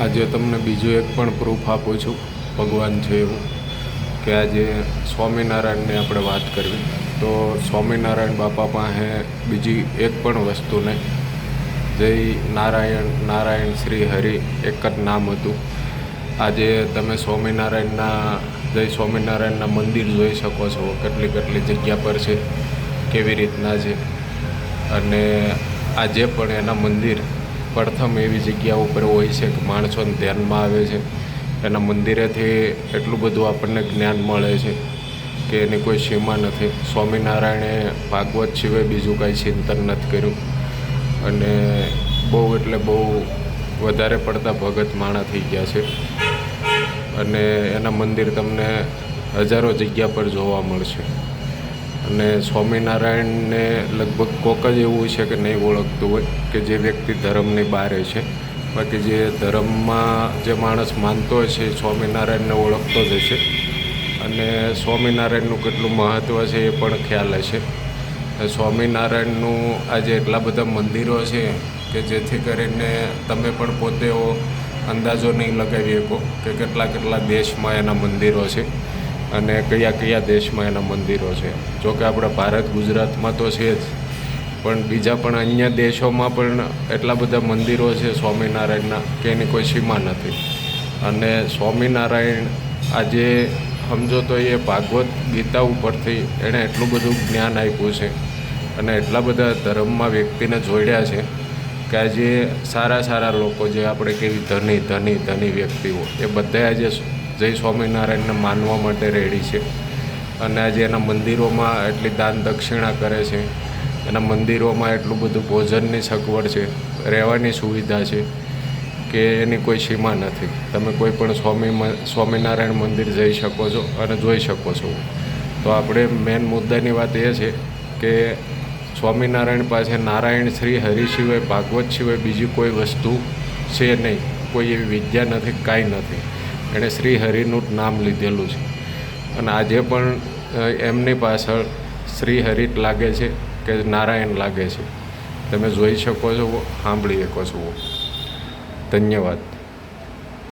આજે તમને બીજું એક પણ પ્રૂફ આપું છું. ભગવાન છે એવું. કે આજે સ્વામિનારાયણની આપણે વાત કરવી. તો સ્વામિનારાયણ બાપા પાસે બીજી એક પણ વસ્તુ નહીં. જય નારાયણ નારાયણ શ્રી હરિ, એક જ નામ હતું. આજે તમે સ્વામિનારાયણના, જય સ્વામિનારાયણના મંદિર જોઈ શકો છો. કેટલી કેટલી જગ્યા પર છે, કેવી રીતના છે. અને આજે પણ એના મંદિર પ્રથમ એવી જગ્યા ઉપર હોય છે કે માણસોને ધ્યાનમાં આવે છે. એના મંદિરેથી એટલું બધું આપણને જ્ઞાન મળે છે કે એની કોઈ સીમા નથી. સ્વામિનારાયણે ભાગવત સિવાય બીજું કાંઈ ચિંતન નથી કર્યું. અને બહુ એટલે બહુ વધારે પડતા ભગત માણા થઈ ગયા છે. અને એના મંદિર તમને હજારો જગ્યા પર જોવા મળશે. અને સ્વામિનારાયણને લગભગ કોક જ એવું છે કે નહીં ઓળખતું હોય કે જે વ્યક્તિ ધર્મની બહારે છે. બાકી જે ધર્મમાં જે માણસ માનતો હોય છે એ સ્વામિનારાયણને ઓળખતો જ હશે અને સ્વામિનારાયણનું કેટલું મહત્ત્વ છે એ પણ ખ્યાલ હશે સ્વામિનારાયણનું આજે એટલા બધા મંદિરો છે કે જેથી કરીને તમે પણ પોતે અંદાજો નહીં લગાવી શકો કે કેટલા કેટલા દેશમાં એના મંદિરો છે. અને કયા કયા દેશમાં એના મંદિરો છે. જોકે આપણા ભારત ગુજરાતમાં તો છે જ. પણ બીજા પણ અન્ય દેશોમાં પણ એટલા બધા મંદિરો છે સ્વામિનારાયણના કે એની કોઈ સીમા નથી. અને સ્વામિનારાયણ આજે સમજો તો એ ભાગવત ગીતા ઉપરથી એણે એટલું બધું જ્ઞાન આપ્યું છે. અને એટલા બધા ધર્મમાં વ્યક્તિને જોડ્યા છે કે આજે સારા સારા લોકો જે આપણે કેવી ધની ધની ધની વ્યક્તિઓ, એ બધા આજે જય સ્વામિનારાયણને માનવા માટે રેડી છે. અને આજે એના મંદિરોમાં એટલી દાન દક્ષિણા કરે છે. એના મંદિરોમાં એટલું બધું ભોજનની સગવડ છે, રહેવાની સુવિધા છે કે એની કોઈ સીમા નથી. તમે કોઈ પણ સ્વામી સ્વામિનારાયણ મંદિર જઈ શકો છો અને જોઈ શકો છો. તો આપણે મેન મુદ્દાની વાત એ છે કે સ્વામિનારાયણ પાસે નારાયણ શ્રી હરિ સિવાય ભાગવત સિવાય બીજી કોઈ વસ્તુ છે નહીં. કોઈ એવી વિદ્યા નથી, કાંઈ નથી. એણે શ્રી હરિનું જ નામ લીધેલું છે. અને આજે પણ એમની પાછળ શ્રી હરિ લાગે છે કે નારાયણ લાગે છે. તમે જોઈ શકો છો, સાંભળી શકો છો. ધન્યવાદ.